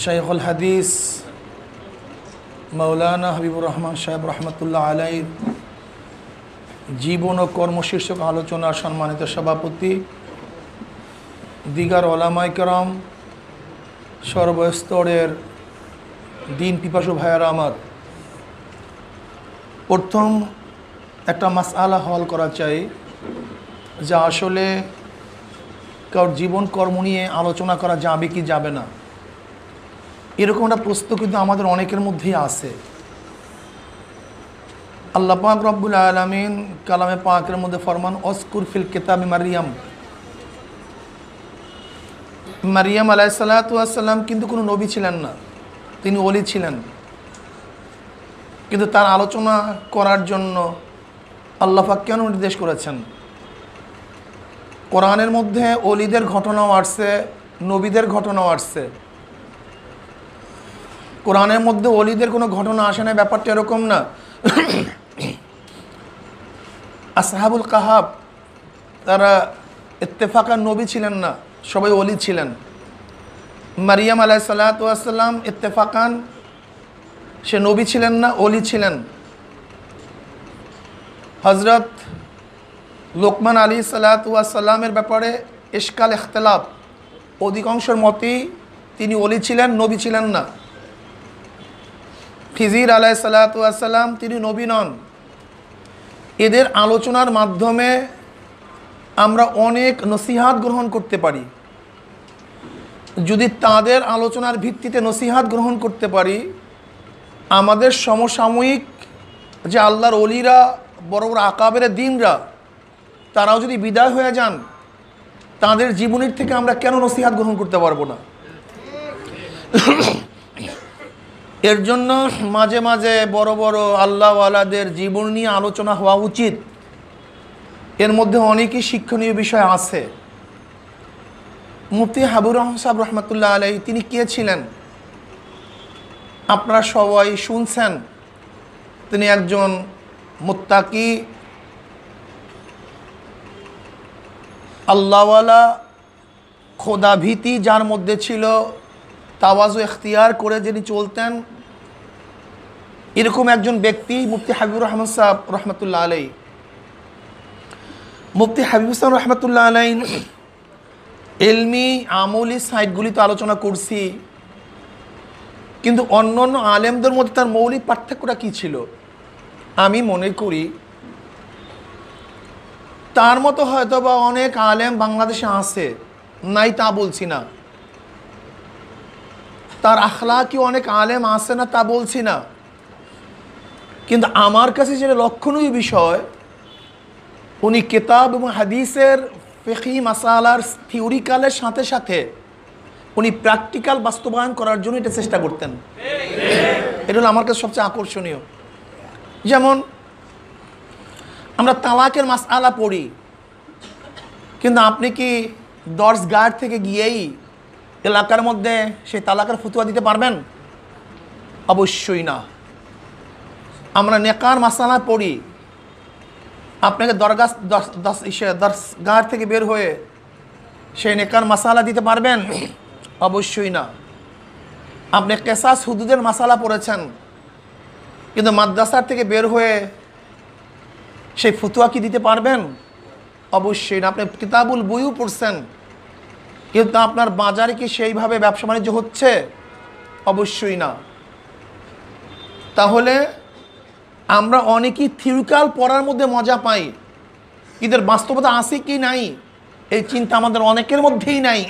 শাইখুল হাদিস মৌলানা হাবিবুর রহমান সাহেব রহমতুল্লাহ আলাই, জীবন ও কর্মশীর্ষক আলোচনা সম্মানিত সভাপতি, দিগার ওলামাইকরম সর্বস্তরের দিন পিপাসু ভাইয়ারা আমার। প্রথম একটা মাসআলা হল করা চাই, যা আসলে কারোর জীবন কর্ম নিয়ে আলোচনা করা যাবে কি যাবে না। এরকম একটা প্রশ্ন কিন্তু আমাদের অনেকের মধ্যেই আছে। আল্লাহ পাক রব্বুল আলমিন কালামে পাকের মধ্যে ফরমান অস্কুর ফিল কেতাবি মারিয়াম। মারিয়াম আলাইসাল্লাতাম কিন্তু কোনো নবী ছিলেন না, তিনি অলি ছিলেন। কিন্তু তার আলোচনা করার জন্য আল্লাহ পাক কেন নির্দেশ করেছেন? কোরআনের মধ্যে অলিদের ঘটনাও আসছে, নবীদের ঘটনাও আসছে। কোরআনের মধ্যে অলিদের কোনো ঘটনা আসে না, ব্যাপারটা এরকম না। আসহাবুল কাহাব, তারা ইত্তেফাকার নবী ছিলেন না, সবাই অলি ছিলেন। মারিয়াম আলাহ সাল্লাতাম ইত্তেফাকান, সে নবী ছিলেন না অলি ছিলেন। হজরত লোকমান আলী সাল্লাতামের ব্যাপারে ইশকাল ইখতলাফ, অধিকাংশের মতেই তিনি অলি ছিলেন, নবী ছিলেন না। খিজির আলাই সাল্লাতাম তিনি নবী নন। এদের আলোচনার মাধ্যমে আমরা অনেক নসিহাত গ্রহণ করতে পারি। যদি তাদের আলোচনার ভিত্তিতে নসিহাত গ্রহণ করতে পারি, আমাদের সমসাময়িক যে আল্লাহর অলিরা বড় বড় আকাবের দিনরা, তারাও যদি বিদায় হয়ে যান, তাদের জীবনীর থেকে আমরা কেন নসিহাত গ্রহণ করতে পারব না? এর জন্য মাঝে মাঝে বড় বড় আল্লাহওয়ালাদের জীবন নিয়ে আলোচনা হওয়া উচিত। এর মধ্যে অনেকই শিক্ষণীয় বিষয় আছে। মুফতি হাবুর রহমান সাহেব রহমতুল্লাহ আলাই তিনি কে ছিলেন? আপনারা সবাই শুনছেন। তিনি একজন মুত্তাকি, আল্লাহওয়ালা খোদাভীতি যার মধ্যে ছিল, তাওয়াজু এখতিয়ার করে যিনি চলতেন এরকম একজন ব্যক্তি মুফতি হাবিবুর রহমান সাহেব রহমতুল্লাহ আলাই মুফতি হাবিব ইসলাম রহমতুল্লাহ আলাই এলমি আমলি সাইটগুলি তো আলোচনা করছি। কিন্তু অন্য অন্য আলেমদের মধ্যে তার মৌলিক পার্থক্যটা কী ছিল? আমি মনে করি তার মতো হয়তো বা অনেক আলেম বাংলাদেশে আছে, নাই তা বলছি না। তার আখলা কি অনেক আলেম আছে না তা বলছি না। কিন্তু আমার কাছে যেটা লক্ষণীয় বিষয়, উনি কেতাব এবং হাদিসের ফেকি মাসালার থিওরিক্যালের সাথে সাথে উনি প্র্যাকটিক্যাল বাস্তবায়ন করার জন্য এটা চেষ্টা করতেন। এটা হলো আমার কাছে সবচেয়ে আকর্ষণীয়। যেমন, আমরা তালাকের মাস আলা পড়ি, কিন্তু আপনি কি দর্শ গার্ড থেকে গিয়েই এলাকার মধ্যে সেই তালাকের ফতুয়া দিতে পারবেন? অবশ্যই না। আমরা নেকার মাসালা পড়ি। আপনাকে দরগা দশ ইসে দরগার থেকে বের হয়ে সেই নেকার মাসালা দিতে পারবেন? অবশ্যই না। আপনি কেসাস হুদুদের মাসালা পড়েছেন। কিন্তু মাদ্রাসার থেকে বের হয়ে সেই ফতুয়া কি দিতে পারবেন? অবশ্যই না। আপনি কিতাবুল বইও পড়ছেন। কিন্তু আপনার বাজারে কি সেইভাবে ব্যবসা বাণিজ্য হচ্ছে? অবশ্যই না। তাহলে আমরা অনেকেই থিওরিক্যাল পড়ার মধ্যে মজা পাই। এদের বাস্তবতা আছে কি নাই, এই চিন্তা আমাদের অনেকের মধ্যেই নাই।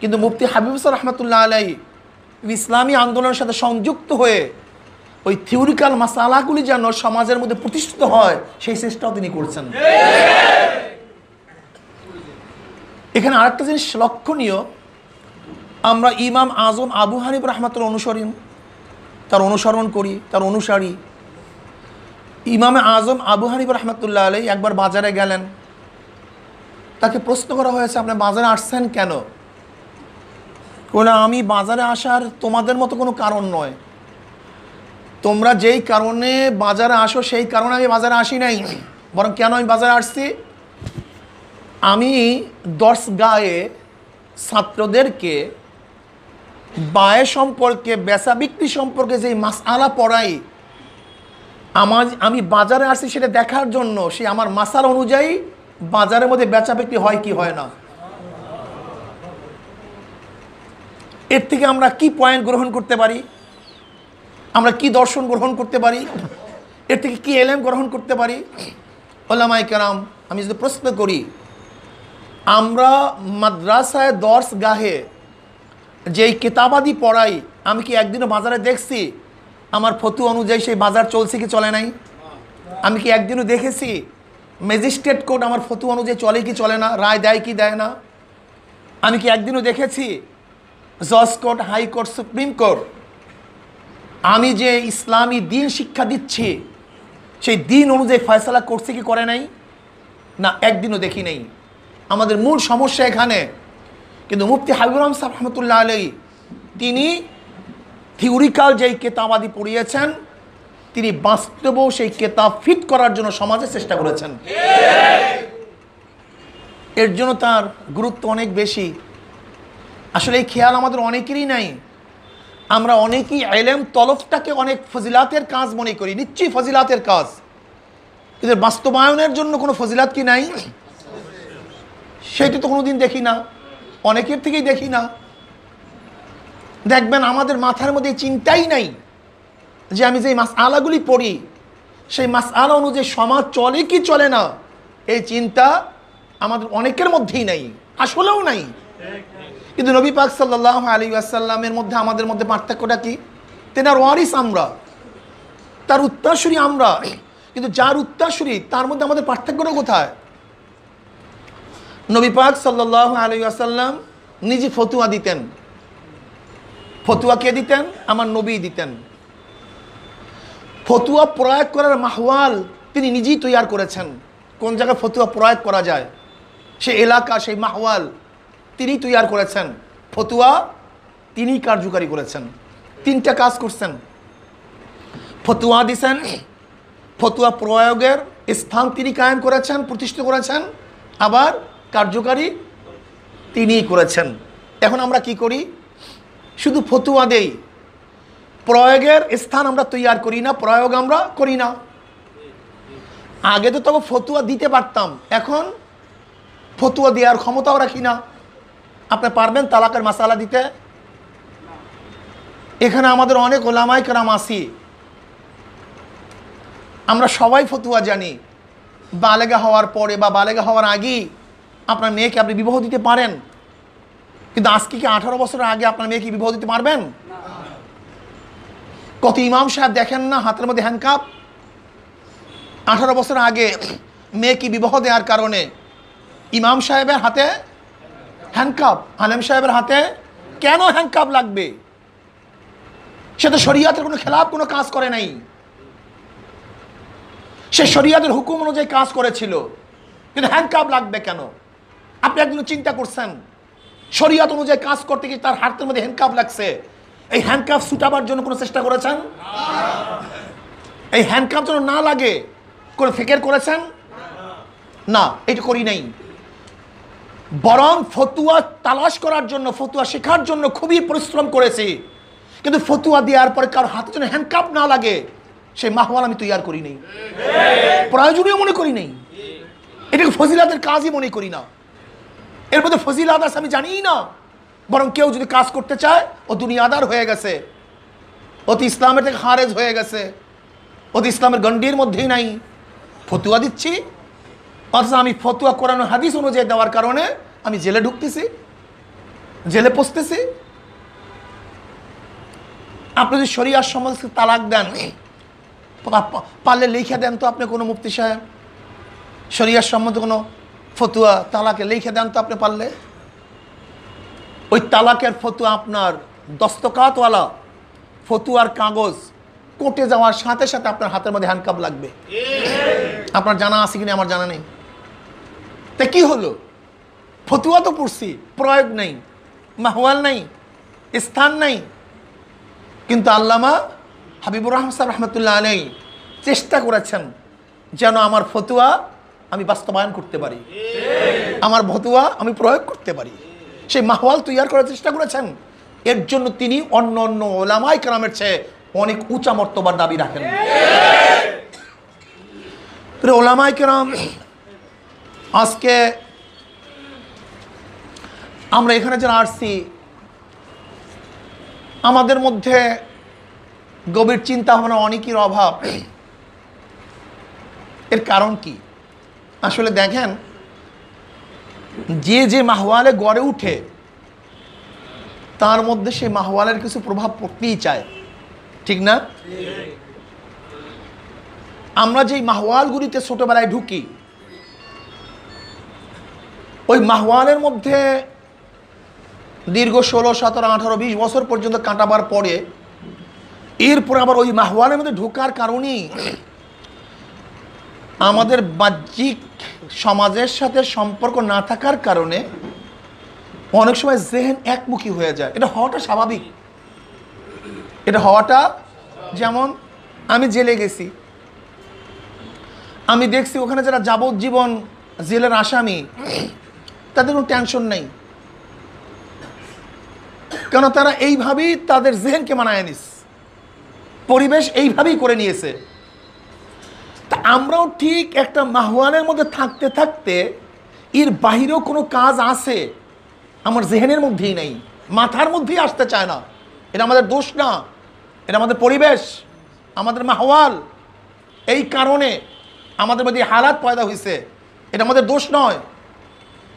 কিন্তু মুফতি হাবিব হাবিবুসর রহমতুল্লাহ আলাই ইসলামী আন্দোলনের সাথে সংযুক্ত হয়ে ওই থিওরিক্যাল মাসালাগুলি যেন সমাজের মধ্যে প্রতিষ্ঠিত হয়, সেই চেষ্টাও তিনি করছেন। এখানে আরেকটা জিনিস লক্ষণীয়, আমরা ইমাম আজম আবু হানিফ রহমাতুল অনুসরণ, তার অনুসরণ করি, তার অনুসারী ইমামে আজম আবু হানিফ রহমতুল্লাহ আলাই একবার বাজারে গেলেন। তাকে প্রশ্ন করা হয়েছে, আপনি বাজারে আসছেন কেন? বলে আমি বাজারে আসার তোমাদের মতো কোনো কারণ নয়। তোমরা যেই কারণে বাজারে আসো, সেই কারণে আমি বাজারে আসি নাই। বরং কেন আমি বাজারে আসছি? আমি দশ গায়ে ছাত্রদেরকে বায় সম্পর্কে, বেচা বিক্রি সম্পর্কে যে মাসআলা পড়াই আমার আমি বাজারে আসছি সেটা দেখার জন্য, সে আমার মাসাল অনুযায়ী বাজারের মধ্যে বেচা বিক্রি হয় কি হয় না? এর থেকে আমরা কি পয়েন্ট গ্রহণ করতে পারি? আমরা কি দর্শন গ্রহণ করতে পারি? এর থেকে কি এলেম গ্রহণ করতে পারি? ওলামাই কেরাম, আমি যদি প্রশ্ন করি, আমরা মাদ্রাসায় দর্শ গাহে যেই কেতাবাদি পড়াই, আমি কি একদিনও বাজারে দেখছি আমার ফতু অনুযায়ী সেই বাজার চলছে কি চলে নাই? আমি কি একদিনও দেখেছি? ম্যাজিস্ট্রেট কোর্ট আমার ফতু অনুযায়ী চলে কি চলে না? রায় দেয় কি দেয় না? আমি কি একদিনও দেখেছি? জজ কোর্ট হাইকোর্ট সুপ্রিম কোর্ট আমি যে ইসলামী দিন শিক্ষা দিচ্ছি, সেই দিন অনুযায়ী ফয়সলা করছে কি করে নাই? না, একদিনও দেখি নেই। আমাদের মূল সমস্যা এখানে, কিন্তু মুফতি হাবিবুর রহমান সাহেব রহমতুল্লাহ আলাই তিনি থিওরিক্যাল যেই কেতাবাদি পড়িয়েছেন, তিনি বাস্তব সেই কেতাব ফিট করার জন্য সমাজে চেষ্টা করেছেন। এর জন্য তার গুরুত্ব অনেক বেশি। আসলে এই খেয়াল আমাদের অনেকেরই নাই। আমরা অনেকেই এলেম তলফটাকে অনেক ফজিলাতের কাজ মনে করি, নিশ্চয়ই ফজিলাতের কাজ। এদের বাস্তবায়নের জন্য কোনো ফজিলাত কি নাই? সেটা তো কোনো দিন দেখি না। অনেকের থেকেই দেখি না। দেখবেন আমাদের মাথার মধ্যে চিন্তাই নাই যে আমি যে মাস আলাগুলি পড়ি, সেই মাস আলা অনুযায়ী সমাজ চলে কি চলে না, এই চিন্তা আমাদের অনেকের মধ্যেই নাই, আসলেও নাই। কিন্তু নবী পাক সাল্লাহ আলী আসাল্লামের মধ্যে, আমাদের মধ্যে পার্থক্যটা কি? তেনার ওয়ারিস আমরা, তার উত্তরসূরি আমরা, কিন্তু যার উত্তরসূরি, তার মধ্যে আমাদের পার্থক্যটা কোথায়? নবী পাক সাল্লাহ আলী আসাল্লাম নিজে ফতুয়া দিতেন। ফতুয়া কে দিতেন? আমার নবী দিতেন। ফতুয়া প্রয়োগ করার মাহওয়াল তিনি নিজেই তৈয়ার করেছেন। কোন জায়গায় ফতুয়া প্রয়োগ করা যায়? সে এলাকা, সেই মাহওয়াল তিনি তৈয়ার করেছেন। ফতুয়া তিনি কার্যকারী করেছেন। তিনটা কাজ করছেন। ফতুয়া দিছেন, ফতুয়া প্রয়োগের স্থান তিনি কায়েম করেছেন, প্রতিষ্ঠিত করেছেন, আবার কার্যকারী তিনিই করেছেন। এখন আমরা কি করি? শুধু ফতুয়া দেই। প্রয়োগের স্থান আমরা তৈয়ার করি না, প্রয়োগ আমরা করি না। আগে তো তবে ফতুয়া দিতে পারতাম, এখন ফতুয়া দেওয়ার ক্ষমতাও রাখি না। আপনি পারবেন তালাকের মাসালা দিতে? এখানে আমাদের অনেক ওলামাই কেরাম আসি আমরা সবাই ফতুয়া জানি। বালেগা হওয়ার পরে বা বালেগা হওয়ার আগেই আপনার মেয়েকে আপনি বিবাহ দিতে পারেন। কিন্তু আজকে কি আঠারো বছরের আগে আপনার মেয়েকে বিবাহ দিতে পারবেন? কত ইমাম সাহেব দেখেন না, হাতের মধ্যে হ্যান্ডকাপ আঠারো বছর আগে মেয়েকে বিবাহ দেওয়ার কারণে ইমাম সাহেবের হাতে হ্যান্ডকাপ আলেম সাহেবের হাতে কেন হ্যান্ডকাপ লাগবে? সে তো শরিয়াতের কোনো খেলাপ কোনো কাজ করে নাই। সে শরিয়াতের হুকুম অনুযায়ী কাজ করেছিল। কিন্তু হ্যান্ডকাপ লাগবে কেন? আপনি একদিন চিন্তা করছেন? শরিয়াত অনুযায়ী কাজ করতে গিয়ে তার হাতের মধ্যে হ্যান্ডকাপ লাগছে। এই হ্যান্ডকাপ ছুটাবার জন্য কোনো চেষ্টা করেছেন? এই হ্যান্ডকাপ যেন না লাগে, কোনো ফিকের করেছেন? না, এটা করি নাই। বরং ফতুয়া তালাশ করার জন্য, ফতুয়া শেখার জন্য খুবই পরিশ্রম করেছি। কিন্তু ফতুয়া দেওয়ার পরে কারও হাতে যেন হ্যান্ডকাপ না লাগে, সেই মাহওয়াল আমি তৈরি করি নেই। প্রয়োজনীয় মনে করি নেই। এটাকে ফজিলাতের কাজই মনে করি না। এর মধ্যে ফজিলাত আছে, আমি জানি না। বরং কেউ যদি কাজ করতে চায়, ও দুনিয়াদার হয়ে গেছে। অতি ইসলামের থেকে হারেজ হয়ে গেছে। অতি ইসলামের গণ্ডির মধ্যেই নাই। ফতুয়া দিচ্ছি। অথচ আমি ফতুয়া কোরআন হাদিস অনুযায়ী দেওয়ার কারণে আমি জেলে ঢুকতেছি, জেলে পচতেছি আপনি যদি শরিয়ার সম্বন্ধে তালাক দেন পারলে লিখে দেন তো আপনি কোনো মুফতি সাহেব। শরিয়ার সম্বন্ধে কোনো ফতুয়া তালাকে লিখে দেন তো আপনি পারলে। ওই তালাকের ফতুয়া আপনার দস্তকাতওয়ালা ফতুয়ার কাগজ কোর্টে যাওয়ার সাথে সাথে আপনার হাতের মধ্যে হ্যান্ডকাপ লাগবে। আপনার জানা আছে কিনা আমার জানা নেই। তা কি হলো? ফতুয়া তো পড়ছি, প্রয়োগ নেই, মাহওয়াল নেই, স্থান নেই। কিন্তু আল্লামা হাবিবুর রহমান রহমতুল্লাহ আলাই চেষ্টা করেছেন যেন আমার ফতুয়া আমি বাস্তবায়ন করতে পারি। আমার ভতুয়া আমি প্রয়োগ করতে পারি। সেই মাহওয়াল তৈয়ার করার চেষ্টা করেছেন। এর জন্য তিনি অন্য অন্য ওলামাই কালামের চেয়ে অনেক উঁচা মর্তবার দাবি রাখেন। ওলামাই কেরাম, আজকে আমরা এখানে যারা আসছি, আমাদের মধ্যে গভীর চিন্তা ভাবনা অনেকের অভাব। এর কারণ কি? আসলে দেখেন, যে যে মাহওয়ালে গড়ে উঠে, তার মধ্যে সেই মাহওয়ালের কিছু প্রভাব পড়তেই চায়। ঠিক না? আমরা যেই মাহওয়ালগুলিতে ছোটবেলায় ঢুকি, ওই মাহওয়ালের মধ্যে দীর্ঘ ষোলো, সতেরো, আঠারো, বিশ বছর পর্যন্ত কাটাবার পরে, এরপরে আবার ওই মাহওয়ালের মধ্যে ঢোকার কারণেই আমাদের বাহ্যিক সমাজের সাথে সম্পর্ক না থাকার কারণে অনেক সময় জেহেন একমুখী হয়ে যায়। এটা হওয়াটা স্বাভাবিক। এটা হওয়াটা যেমন, আমি জেলে গেছি। আমি দেখছি ওখানে যারা যাবজ্জীবন জেলের আসামি, তাদের কোনো টেনশন নেই। কেন তারা এইভাবেই তাদের জেহেনকে মানায় নিস। পরিবেশ এইভাবেই করে নিয়েছে। তা আমরাও ঠিক একটা মাহওয়ানের মধ্যে থাকতে থাকতে এর বাহিরেও কোনো কাজ আছে? আমার জেহেনের মধ্যেই নেই। মাথার মধ্যেই আসতে চায় না। এটা আমাদের দোষ না। এটা আমাদের পরিবেশ। আমাদের মাহওয়াল। এই কারণে আমাদের মধ্যে হালাত পয়দা হয়েছে এটা আমাদের দোষ নয়।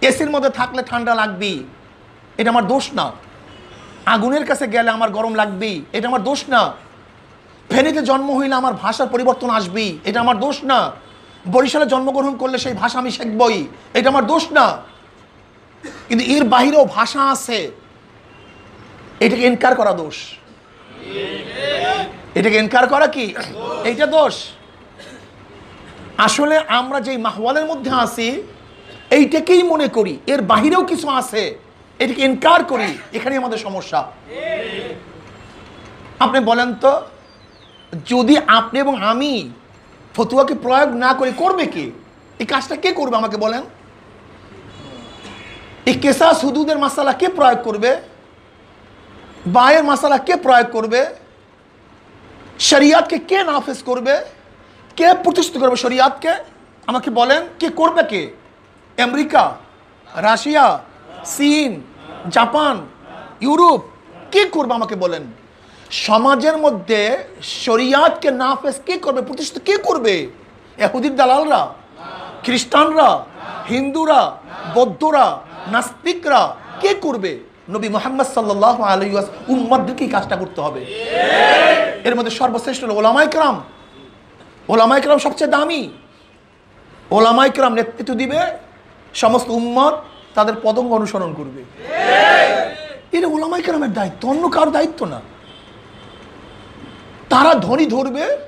এসির মধ্যে থাকলে ঠান্ডা লাগবেই। এটা আমার দোষ না। আগুনের কাছে গেলে আমার গরম লাগবেই। এটা আমার দোষ না। ফেনীতে জন্ম হইলে আমার ভাষার পরিবর্তন আসবেই, এটা আমার দোষ না। বরিশালে জন্মগ্রহণ করলে সেই ভাষা আমি শিখবই, এটা আমার দোষ না। কিন্তু এর বাহিরেও ভাষা আছে, এটাকে ইনকার করা দোষ। এটাকে ইনকার করা কি? এইটা দোষ। আসলে আমরা যেই মাহওয়ালের মধ্যে আছি, এইটাকেই মনে করি, এর বাহিরেও কিছু আছে, এটাকে ইনকার করি, এখানেই আমাদের সমস্যা। আপনি বলেন তো যদি আপনি এবং আমি ফতুয়াকে প্রয়োগ না করে, করবে কে? এই কাজটা কে করবে আমাকে বলেন? এই কেসা সুদুদের মাসালা কে প্রয়োগ করবে? বায়ের মাসালা কে প্রয়োগ করবে? শরিয়াতকে কে নাফেজ করবে? কে প্রতিষ্ঠিত করবে শরিয়াতকে? আমাকে বলেন, কে করবে কে? আমেরিকা, রাশিয়া, চীন, জাপান, ইউরোপ, কে করবে আমাকে বলেন? সমাজের মধ্যে শরিয়াতকে নাফেজ কে করবে প্রতিষ্ঠিত কে করবে? এহুদির দালালরা খ্রিস্টানরা হিন্দুরা বৌদ্ধরা নাস্তিকরা কে করবে? নবী মোহাম্মদ সাল্লাহ আলহাস উম্মাদদেরকে এই কাজটা করতে হবে। এর মধ্যে সর্বশ্রেষ্ঠ হলো ওলামাই ক্রাম। ওলামাই ক্রাম সবচেয়ে দামি। ওলামাই ক্রাম নেতৃত্ব দিবে সমস্ত উম্মত তাদের পদঙ্গ অনুসরণ করবে। এটা ওলামাই ক্রামের দায়িত্ব অন্য কারোর দায়িত্ব না। তারা ধনী ধরবে,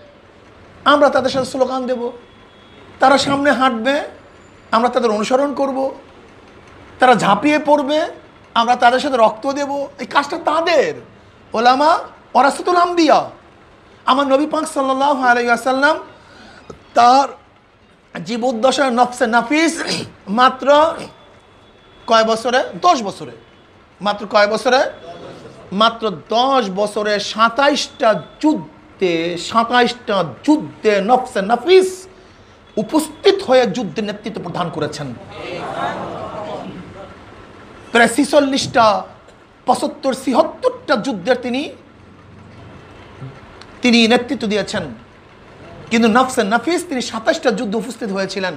আমরা তাদের সাথে স্লোগান দেব। তারা সামনে হাঁটবে, আমরা তাদের অনুসরণ করব। তারা ঝাঁপিয়ে পড়বে, আমরা তাদের সাথে রক্ত দেব। এই কাজটা তাদের। ওলামা ওরাসতুল আম্বিয়া। আমার নবী পাক সাল্লাহ আলাইসাল্লাম তার জীবদ্দশার নফসে নাফিস মাত্র কয় বছরে? দশ বছরে। মাত্র কয় বছরে? মাত্র দশ বছরে সাতাইশটা যুদ্ধে সাতাইশটা যুদ্ধে নফসে নাফিস উপস্থিত হয়ে যুদ্ধে নেতৃত্ব প্রদান করেছেন। প্রায় ছিচল্লিশটা, পঁচাত্তর ছিহত্তরটা যুদ্ধের তিনি তিনি নেতৃত্ব দিয়েছেন। কিন্তু নফসে নাফিস তিনি সাতাশটা যুদ্ধ উপস্থিত হয়েছিলেন।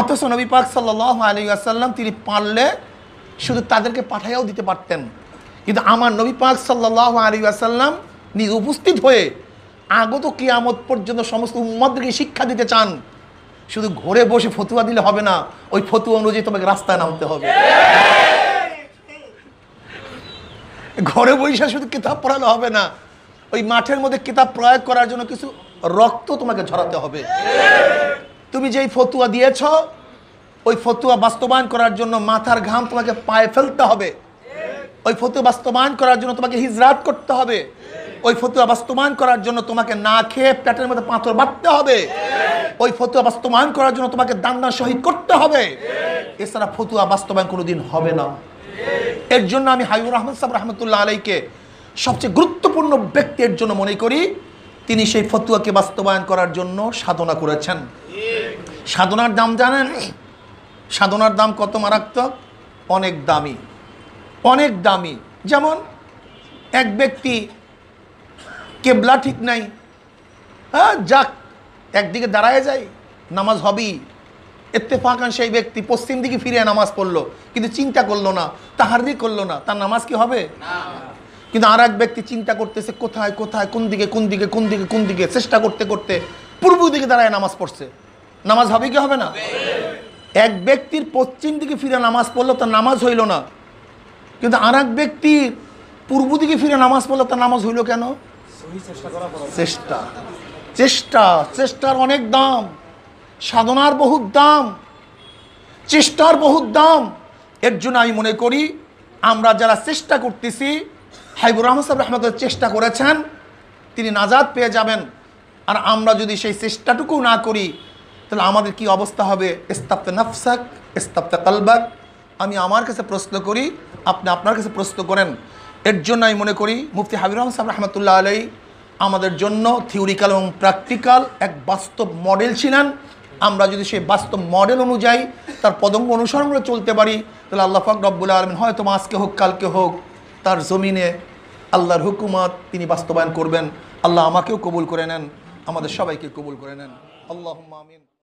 অথচ নবী পাক সাল্লাহ আলী আসাল্লাম তিনি পারলে শুধু তাদেরকে পাঠাইয়াও দিতে পারতেন। কিন্তু আমার নবী পাক সাল্লাহ আলী আসাল্লাম নিজ উপস্থিত হয়ে আগত কিয়ামত পর্যন্ত সমস্ত উম্মদকে শিক্ষা দিতে চান। শুধু ঘরে বসে ফতুয়া দিলে হবে না, ওই ফতুয়া অনুযায়ী তোমাকে রাস্তায় নামতে হবে। ঘরে বসে শুধু কিতাব পড়ালে হবে না, ওই মাঠের মধ্যে কিতাব প্রয়োগ করার জন্য কিছু রক্ত তোমাকে ঝরাতে হবে। তুমি যেই ফতুয়া দিয়েছ, ওই ফতুয়া বাস্তবায়ন করার জন্য মাথার ঘাম তোমাকে পায়ে ফেলতে হবে। ওই ফতুয়া বাস্তবায়ন করার জন্য তোমাকে হিজরাত করতে হবে। ওই ফতুয়া বাস্তবায়ন করার জন্য তোমাকে না খেয়ে প্যাটের মধ্যে পাথর বাঁধতে হবে। ওই ফতুয়া বাস্তবায়ন করার জন্য তোমাকে দান্না শহীদ করতে হবে। এছাড়া ফতুয়া বাস্তবায়ন কোনোদিন হবে না। এর জন্য আমি হাইবুর রহমান সাহেব রহমতুল্লাহ আলাইকে সবচেয়ে গুরুত্বপূর্ণ ব্যক্তির জন্য মনে করি, তিনি সেই ফতুয়াকে বাস্তবায়ন করার জন্য সাধনা করেছেন। সাধনার দাম জানেন? সাধনার দাম কত মারাত্মক? অনেক দামি। অনেক দামি। যেমন এক ব্যক্তি কেবলা ঠিক নাই। হ্যাঁ যাক একদিকে দাঁড়ায় যায় নামাজ হবেই। এত্তেফাকান সেই ব্যক্তি পশ্চিম দিকে ফিরে নামাজ পড়ল কিন্তু চিন্তা করল না তাহারি করল না তার নামাজ কি হবে? কিন্তু আর এক ব্যক্তি চিন্তা করতেছে কোথায় কোথায় কোন দিকে কোন দিকে কোন দিকে কোন দিকে চেষ্টা করতে করতে পূর্ব দিকে দাঁড়ায় নামাজ পড়ছে। নামাজ হবে কি হবে না? এক ব্যক্তির পশ্চিম দিকে ফিরে নামাজ পড়ল তার নামাজ হইল না। কিন্তু আর এক ব্যক্তির পূর্ব দিকে ফিরে নামাজ পড়ল তার নামাজ হইল কেন? চেষ্টা। চেষ্টা, চেষ্টার অনেক দাম, সাধনার বহুত দাম, চেষ্টার বহুত দাম। এর জন্য আমি মনে করি, আমরা যারা চেষ্টা করতেছি হাইবুর রহমান সাহেব রহমতের চেষ্টা করেছেন, তিনি নাজাদ পেয়ে যাবেন। আর আমরা যদি সেই চেষ্টাটুকু না করি, তাহলে আমাদের কি অবস্থা হবে? ইস্তাপ্তে নফসাক ইস্তাপ্তে কালবাক। আমি আমার কাছে প্রশ্ন করি আপনি আপনার কাছে প্রশ্ন করেন। এর জন্য আমি মনে করি, মুফতি হাবির রহমান সাহেব রহমতুল্লাহ আলাই আমাদের জন্য থিওরিক্যাল এবং প্র্যাকটিক্যাল এক বাস্তব মডেল ছিলেন। আমরা যদি সেই বাস্তব মডেল অনুযায়ী তার পদঙ্গ অনুসরণ করে চলতে পারি, তাহলে আল্লাহ ফাক রব্বুল আলমিন হয়তো আজকে হোক, কালকে হোক, তার জমিনে আল্লাহর হুকুমত তিনি বাস্তবায়ন করবেন। আল্লাহ আমাকেও কবুল করে নেন, আমাদের সবাইকে কবুল করে নেন। আল্লাহ আমিন।